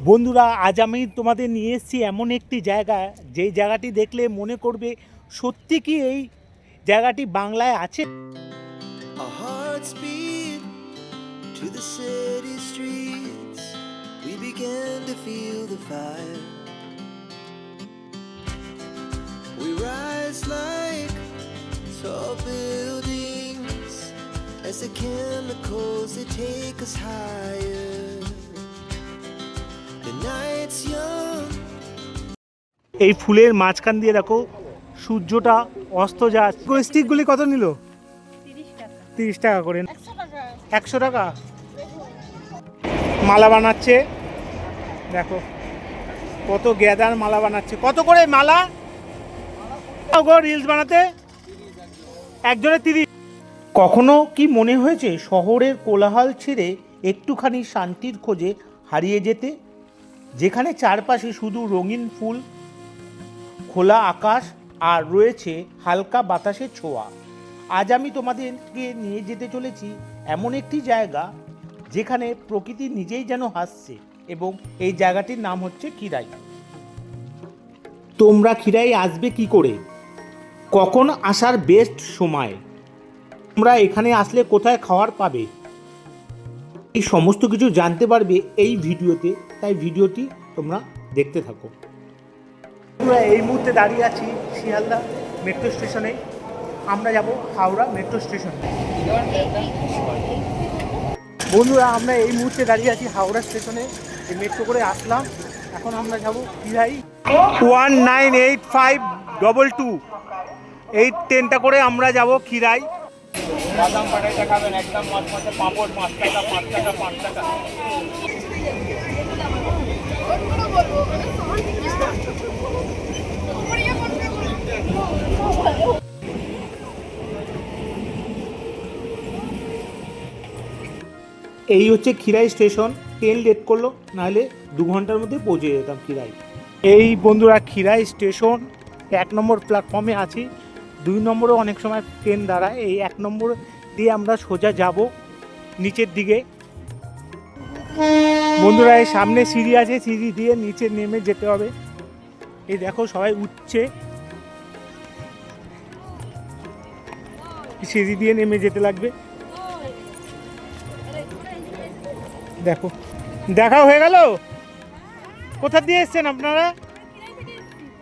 বন্ধুরা আজ আমি তোমাদের নিয়ে এসেছি এমন একটি জায়গা যে জায়গাটি দেখলে মনে করবে সত্যি কি এই জায়গাটি বাংলায় আছে? As the chemicals, they take us higher. এই ফুলের মাঝখান দিয়ে দেখো সূর্যটা অস্ত যাচ্ছে স্টিকগুলি কত নিল? তিরিশ টাকা। করে। একশো টাকা। মালা বানাচ্ছে। দেখো কত গ্যাদার মালা বানাচ্ছে। কত করে মালা? রিলস বানাতে। একজনের তিরিশ। কখনো কি মনে হয়েছে শহরের কোলাহল ছেড়ে একটুখানি শান্তির খোঁজে হারিয়ে যেতে? যেখানে চারপাশে শুধু রঙিন ফুল খোলা আকাশ আর রয়েছে হালকা বাতাসের ছোঁয়া। আজ আমি তোমাদেরকে নিয়ে যেতে চলেছি এমন একটি জায়গা যেখানে প্রকৃতি নিজেই যেন হাসছে এবং এই জায়গাটির নাম হচ্ছে খিরাই তোমরা খিরাই আসবে কি করে? কখন আসার বেস্ট সময়? তোমরা এখানে আসলে কোথায় খাওয়ার পাবে? এই সমস্ত কিছু জানতে পারবে এই ভিডিওতে, তাই ভিডিওটি তোমরা দেখতে থাকো। আমরা এই মুহূর্তে দাঁড়িয়ে আছি শিয়ালদা মেট্রো স্টেশনে। আমরা যাব হাওড়া মেট্রো স্টেশনে। বন্ধুরা, আমরা এই মুহূর্তে দাঁড়িয়ে আছি হাওড়া স্টেশনে। মেট্রো করে আসলাম। এখন আমরা যাব কিরাই one nine eight five double two. এই ট্রেনটা করে আমরা যাব খিরাই বাদাম পাটাইটা খাবেন, একদম মচমচে পাঁপড়, পাঁচ টাকা পাঁচ টাকা পাঁচ টাকা। এই হচ্ছে খিরাই স্টেশন ট্রেন লেট করল, নাহলে দু ঘণ্টার মধ্যে পৌঁছে যেতাম খিরাই। এই বন্ধুরা, খিরাই স্টেশন, এক নম্বর প্ল্যাটফর্মে আছি। দুই নম্বরও অনেক সময় ট্রেন দাঁড়ায় এই এক নম্বর দিয়ে আমরা সোজা যাব নিচের দিকে। বন্ধুরা, এই সামনে সিঁড়ি আছে, সিঁড়ি দিয়ে নিচে নেমে যেতে হবে। এই দেখো, সবাই উঠছে। সিঁড়ি দিয়ে নেমে যেতে লাগবে। দেখো। দেখা হয়ে গেল? কোথা দিয়ে এসছেন আপনারা?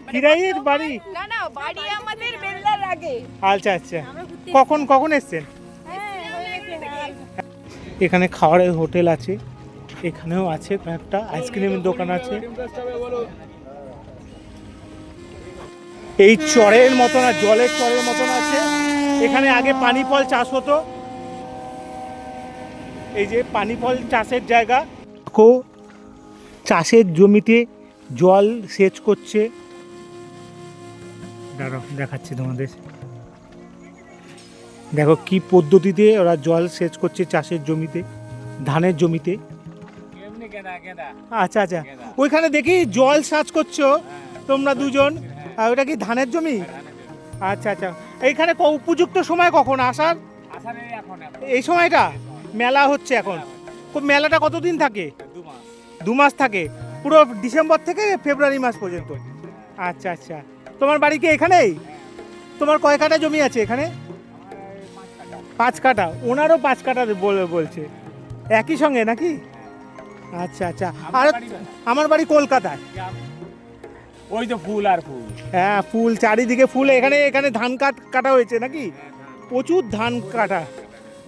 খিরাইয়ের বাড়ি? না না বাড়ি আমাদের বেলদার আগে আচ্ছা আচ্ছা। কখন কখন এসছেন? এখানে খাবারের হোটেল আছে, এখানেও আছে কয়েকটা আইসক্রিমের দোকান আছে। এই চরের মতন আর জলের চরের মতন আছে। এখানে আগে পানি ফল চাষ হতো। এই যে পানি ফল চাষের জায়গা। দেখো চাষের জমিতে জল সেচ করছে। দাঁড়াও দেখাচ্ছি তোমাদের। দেখো কি পদ্ধতিতে ওরা জল সেচ করছে চাষের জমিতে ধানের জমিতে। আচ্ছা আচ্ছা। ওইখানে দেখি জল সাজ করছ তোমরা দুজন। আর ওটা কি ধানের জমি? আচ্ছা আচ্ছা। এইখানে উপযুক্ত সময় কখন? আসার এই সময়টা? মেলা হচ্ছে এখন। খুব মেলাটা কতদিন থাকে? দু মাস। থাকে। পুরো ডিসেম্বর থেকে ফেব্রুয়ারি মাস পর্যন্ত। আচ্ছা আচ্ছা। তোমার বাড়ি কি এখানেই তোমার কয় কাঠা জমি আছে এখানে? পাঁচ কাটা ওনারও পাঁচ কাটা বলে বলছে। একই সঙ্গে নাকি? আচ্ছা আচ্ছা। আর? আমার বাড়ি কলকাতায়। ওই তো ফুল আর ফুল। হ্যাঁ ফুল। চারিদিকে ফুল। এখানে এখানে ধান কাট কাটা হয়েছে নাকি? প্রচুর ধান কাটা।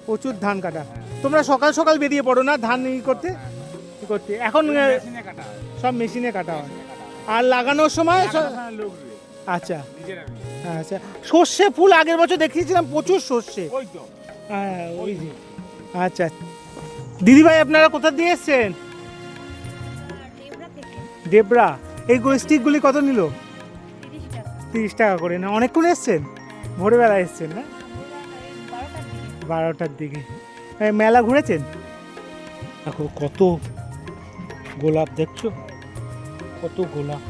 প্রচুর ধান কাটা। তোমরা সকাল সকাল বেরিয়ে পড়ো না ধান ই করতে? ই করতে। এখন। সব মেশিনে কাটা হয়। আর লাগানোর সময় আচ্ছা। আচ্ছা। সর্ষে ফুল আগের বছর দেখিয়েছিলাম প্রচুর সর্ষে। হ্যাঁ ওই যে। আচ্ছা। দিদিভাই আপনারা কোথা দিয়ে এসছেন? ডেবরা। দেবরা এই স্টিকগুলি কত নিল? তিরিশ টাকা করে না। অনেকক্ষণ এসছেন? ভোরবেলা এসছেন না? বারোটার দিকে। মেলা ঘুরেছেন? দেখো কত গোলাপ দেখছ? কত গোলাপ।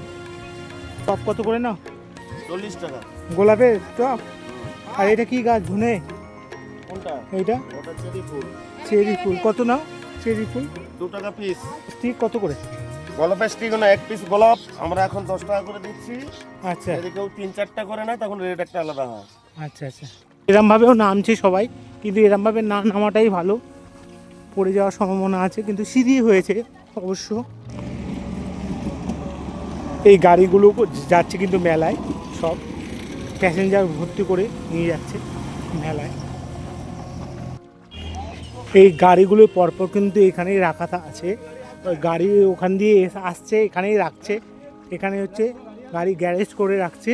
টপ কত করে নাও? চল্লিশ টাকা। গোলাপের টপ? আর এটা কি গাছ ধুনে? কোনটা? এইটা? ওটা চেরি ফুল। চেরি ফুল। কত নাও? চেরি ফুল। দু টাকা পিস স্টিক কত করে? গোলাপের স্টিক না এক পিস গোলাপ। আমরা এখন দশ টাকা করে দিচ্ছি। আচ্ছা। যদি কেউ তিন চারটা করে নেয় তখন রেট একটা আলাদা হয়। আচ্ছা আচ্ছা। এরমভাবেও নামছে সবাই, কিন্তু এরমভাবে না নামাটাই ভালো। পড়ে যাওয়ার সম্ভাবনা আছে, কিন্তু সিঁড়ি হয়েছে অবশ্য। এই গাড়িগুলো যাচ্ছে কিন্তু মেলায় সব। প্যাসেঞ্জার ভর্তি করে নিয়ে যাচ্ছে মেলায়। এই গাড়িগুলো পরপর কিন্তু এখানেই রাখা আছে। গাড়ি ওখান দিয়ে আসছে, এখানেই রাখছে। এখানে হচ্ছে গাড়ি গ্যারেজ করে রাখছে।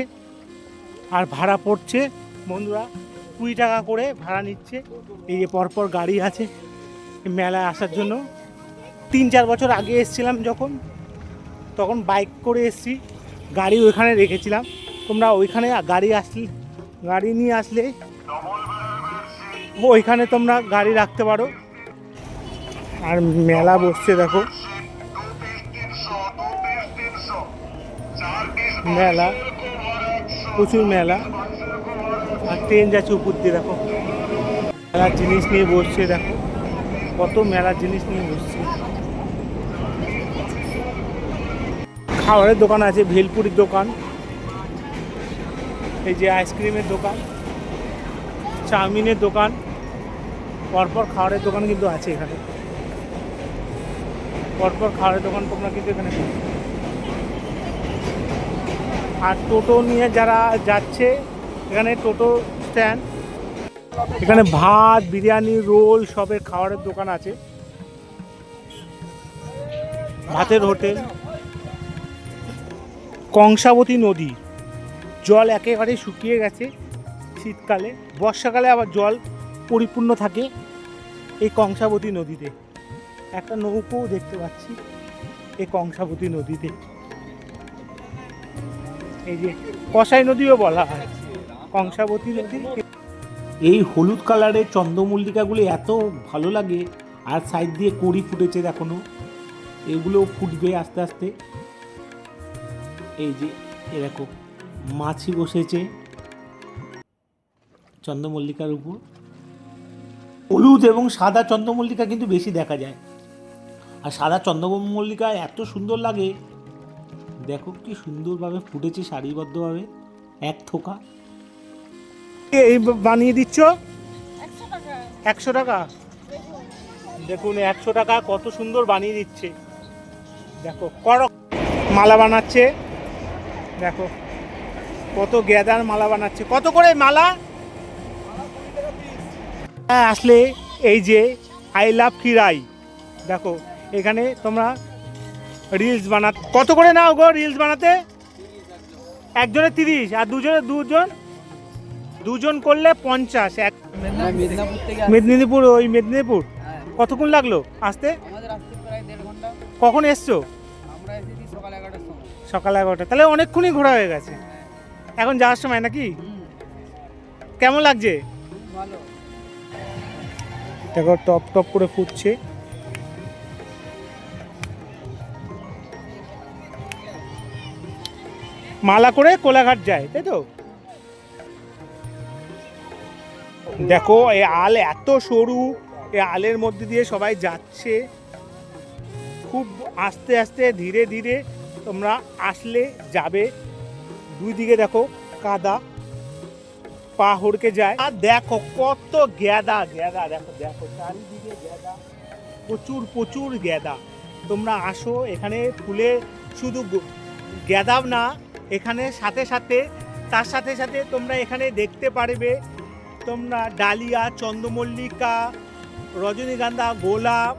আর ভাড়া পড়ছে, বন্ধুরা কুড়ি টাকা করে ভাড়া নিচ্ছে। এই যে পরপর গাড়ি আছে মেলায় আসার জন্য। তিন চার বছর আগে এসেছিলাম যখন, তখন বাইক করে এসেছি, গাড়ি ওইখানে রেখেছিলাম। তোমরা ওইখানে গাড়ি আসলে, গাড়ি নিয়ে আসলে ওইখানে তোমরা গাড়ি রাখতে পারো। আর মেলা বসছে দেখো। মেলা, প্রচুর মেলা। আর ট্রেন যাচ্ছে উপর দিয়ে, দেখো। মেলার জিনিস নিয়ে বসছে, দেখো। কত মেলার জিনিস নিয়ে বসছে। খাবারের দোকান আছে, ভেলপুরির দোকান। এই যে আইসক্রিমের দোকান, চাউমিনের দোকান, পরপর খাবারের দোকান কিন্তু আছে এখানে। পরপর খাবারের দোকান তোমরা কিন্তু এখানে আর টোটো নিয়ে যারা যাচ্ছে এখানে টোটো স্ট্যান্ড। এখানে ভাত, বিরিয়ানি, রোল, সবের খাবারের দোকান আছে। ভাতের হোটেল। কংসাবতী নদী। জল একেবারে শুকিয়ে গেছে শীতকালে। বর্ষাকালে আবার জল পরিপূর্ণ থাকে এই কংসাবতী নদীতে। একটা নৌকোও দেখতে পাচ্ছি এই কংসাবতী নদীতে। এই যে কসাই নদীও বলা হয়। কংসাবতী নদী। এই হলুদ কালারের চন্দ্রমল্লিকাগুলো এত ভালো লাগে, আর সাইড দিয়ে কড়ি ফুটেছে এখনও। এগুলো ফুটবে আস্তে আস্তে। এই যে এরকম মাছি বসেছে চন্দ্রমল্লিকার উপর। হলুদ এবং সাদা চন্দ্রমল্লিকা কিন্তু বেশি দেখা যায়। আর সাদা চন্দ্রমল্লিকা এত সুন্দর লাগে। দেখো কি সুন্দরভাবে ফুটেছে সারিবদ্ধভাবে, এক থোকা। এই বানিয়ে দিচ্ছ? একশো টাকা। দেখুন একশো টাকা কত সুন্দর বানিয়ে দিচ্ছে। দেখো করক মালা বানাচ্ছে। দেখো কত গেদার মালা বানাচ্ছে। কত করে মালা? হ্যাঁ আসলে এই যে আই লাভ কিরাই। দেখো এখানে তোমরা রিলস বানা কত করে নাও গো রিলস বানাতে? একজনে তিরিশ আর দুজনে দুজন? দুজন করলে পঞ্চাশ এক মেদিনীপুর ওই মেদিনীপুর। হ্যাঁ। কতক্ষণ লাগল আসতে? আমাদের আসতে প্রায় দেড় ঘণ্টা। কখন এসছো? সকাল এগারোটা। তাহলে অনেকক্ষণই ঘোরা হয়ে গেছে। এখন যাওয়ার সময় নাকি? কেমন লাগছে? দেখো টপ টপ করে ফুটছে। মালা করে কোলাঘাট যায় তাই তো? দেখো এই আল এত সরু এই আলের মধ্যে দিয়ে সবাই যাচ্ছে। খুব আস্তে আস্তে, ধীরে ধীরে তোমরা আসলে যাবে। দুই দিকে দেখো, কাদা পা হড়কে যায়। আর দেখো কত গ্যাদা গ্যাদা, দেখো দেখো, চারিদিকে গ্যাদা, প্রচুর প্রচুর গ্যাদা। তোমরা আসো, এখানে ফুলে শুধু গ্যাদাও না, এখানে সাথে সাথে, তার সাথে সাথে তোমরা এখানে দেখতে পারবে তোমরা ডালিয়া, চন্দ্রমল্লিকা, রজনীগন্ধা, গোলাপ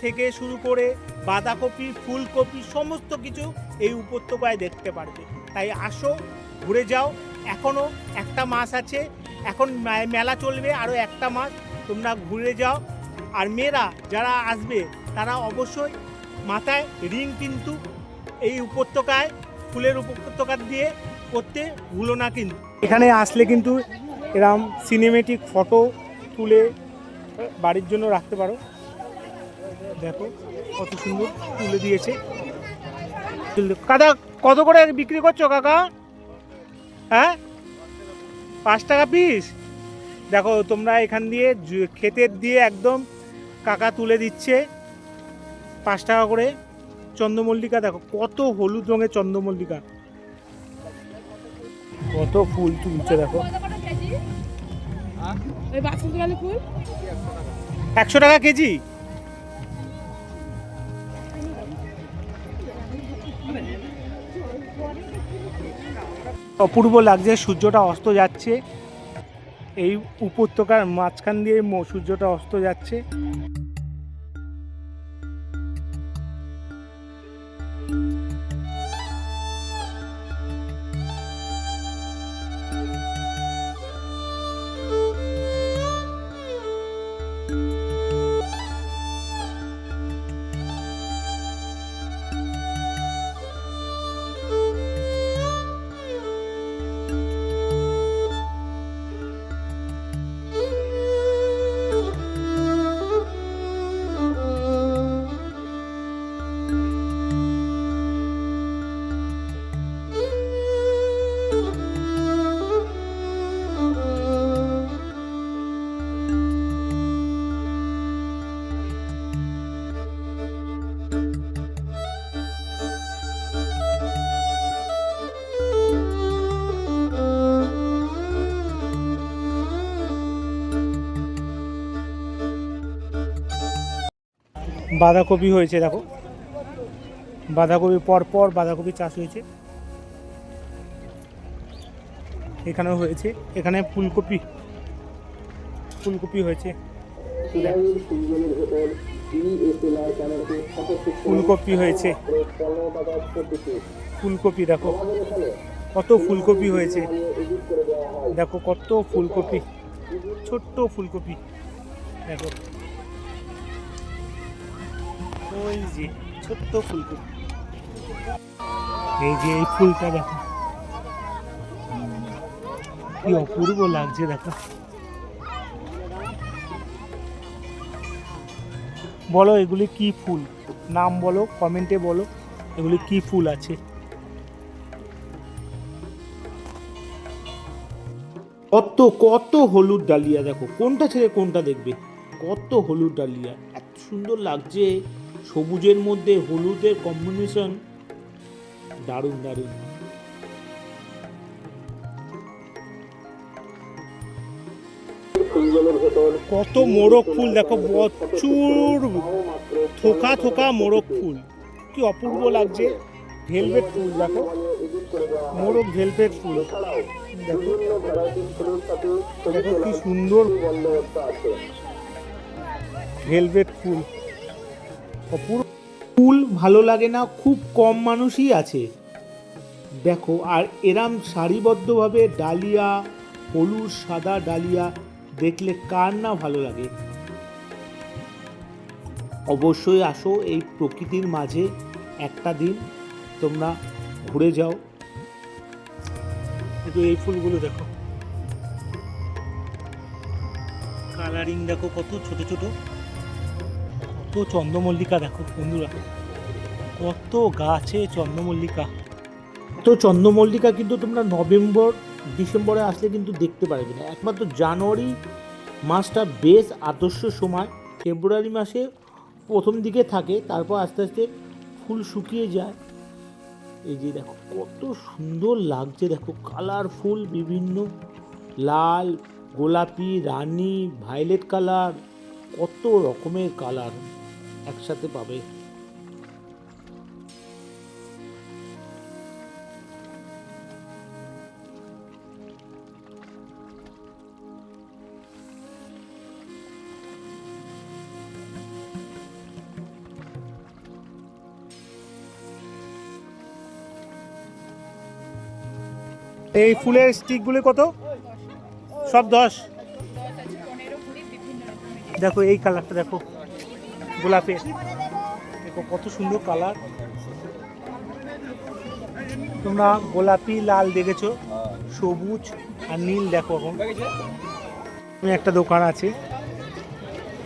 থেকে শুরু করে বাঁধাকপি, ফুলকপি সমস্ত কিছু এই উপত্যকায় দেখতে পারবে। তাই আসো, ঘুরে যাও। এখনও একটা মাস আছে। এখন মেলা চলবে, আরও একটা মাস। তোমরা ঘুরে যাও। আর মেয়েরা যারা আসবে, তারা অবশ্যই মাথায় রিং কিন্তু এই উপত্যকায়, ফুলের উপত্যকা দিয়ে করতে ভুলো না কিন্তু। এখানে আসলে কিন্তু এরম সিনেমেটিক ফটো তুলে বাড়ির জন্য রাখতে পারো। দেখো কত সুন্দর তুলে দিয়েছে। কাদা কত করে বিক্রি করছ কাকা? হ্যাঁ? পাঁচ টাকা পিস দেখো, তোমরা এখান দিয়ে ক্ষেতের দিয়ে একদম কাকা তুলে দিচ্ছে পাঁচ টাকা করে। চন্দ্রমল্লিকা, দেখো কত হলুদ রঙের চন্দ্রমল্লিকা। কত ফুল তুলছে, দেখো। ওই বাসন্তী ফুল? একশো টাকা কেজি? অপূর্ব লাগছে, সূর্যটা অস্ত যাচ্ছে। এই উপত্যকার মাঝখান দিয়ে সূর্যটা অস্ত যাচ্ছে। বাঁধাকপি হয়েছে, দেখো। বাঁধাকপি পর পর বাঁধাকপি চাষ হয়েছে। এখানেও হয়েছে। এখানে ফুলকপি ফুলকপি হয়েছে। ফুলকপি হয়েছে। ফুলকপি, দেখো। কত ফুলকপি হয়েছে। দেখো কত ফুলকপি। ছোট্ট ফুলকপি। দেখো। ওই যে ছোট্ট ফুলকপি। এই যে এই ফুলটা দেখো। কি অপূর্ব লাগছে দেখো। বলো, এগুলি কি ফুল? নাম বলো কমেন্টে বলো, এগুলি কি ফুল আছে? কত কত হলুদ ডালিয়া দেখো। কোনটা ছেড়ে কোনটা দেখবে? কত হলুদ ডালিয়া। এত সুন্দর লাগছে। সবুজের মধ্যে হলুদের কম্বিনেশন দারুণ দারুণ। কত মোরগ ফুল, দেখো, প্রচুর থোকা থোকা মোরগ ফুল। কি অপূর্ব লাগছে। ভেলভেট ফুল, দেখো। মোরগ ভেলভেট ফুল। দেখো। দেখো কি সুন্দর ভেলভেট ফুল। অপূর্ব ফুল ভালো লাগে না, খুব কম মানুষই আছে। দেখো, আর এরাম সারিবদ্ধভাবে ডালিয়া, হলুদ, সাদা ডালিয়া দেখলে কার না ভালো লাগে? অবশ্যই আসো এই প্রকৃতির মাঝে একটা দিন, তোমরা ঘুরে যাও। একটু এই ফুলগুলো দেখো। কালারিং দেখো কত ছোট ছোট। কত চন্দ্রমল্লিকা দেখো বন্ধুরা, কত গাছে চন্দ্রমল্লিকা। তো চন্দ্রমল্লিকা কিন্তু তোমরা নভেম্বর, ডিসেম্বরে আসলে কিন্তু দেখতে পারবে না। একমাত্র জানুয়ারি মাসটা বেশ আদর্শ সময়, ফেব্রুয়ারি মাসে প্রথম দিকে থাকে, তারপর আস্তে আস্তে ফুল শুকিয়ে যায়। এই যে দেখো, কত সুন্দর লাগছে, দেখো কালারফুল বিভিন্ন লাল, গোলাপি, রানী ভায়োলেট কালার কত রকমের কালার একসাথে পাবে। এই ফুলের স্টিকগুলি কত? সব দশ? দেখো এই কালারটা দেখো। গোলাপের দেখো কত সুন্দর কালার। তোমরা গোলাপি লাল দেখেছ? সবুজ আর নীল দেখো এখন একটা দোকান আছে।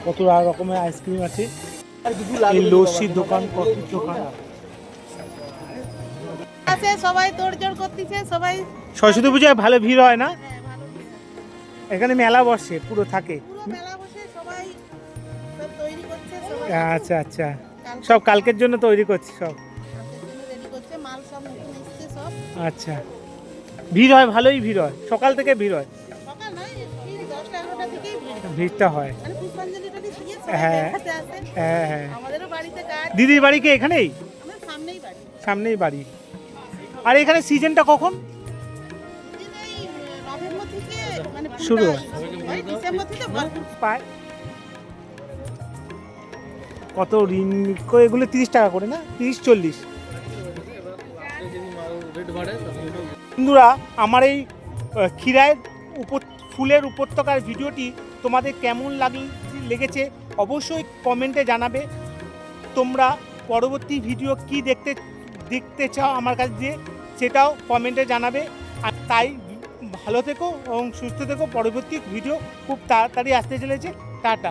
কত রকমের আইসক্রিম আছে। এই লস্যির দোকান কফির দোকান। আছে সবাই তোড়জোড় করতেছে সবাই সরস্বতী পূজায় ভালো ভিড় হয় না। এখানে মেলা বসে পুরো থাকে। পুরো মেলা আচ্ছা আচ্ছা। সব কালকের জন্য তৈরি করছি সব। আচ্ছা। ভিড় হয় ভালোই ভিড় হয়। সকাল থেকে ভিড় হয়। ভিড়টা হয়। হ্যাঁ। হ্যাঁ হ্যাঁ। দিদির বাড়ি কি এখানেই? সামনেই বাড়ি। আর এখানে সিজনটা কখন? মানে শুরু ভরপুর পায়। কত ঋণ? এগুলো তিরিশ টাকা করে, না? তিরিশ, চল্লিশ। বন্ধুরা, আমার এই ক্ষীরায়ের উপর ফুলের উপত্যকার ভিডিওটি তোমাদের কেমন লাগ লেগেছে অবশ্যই কমেন্টে জানাবে। তোমরা পরবর্তী ভিডিও কি দেখতে দেখতে চাও আমার কাছে দিয়ে, সেটাও কমেন্টে জানাবে। আর তাই ভালো থেকো এবং সুস্থ থেকো। পরবর্তী ভিডিও খুব তাড়াতাড়ি আসতে চলেছে। টাটা।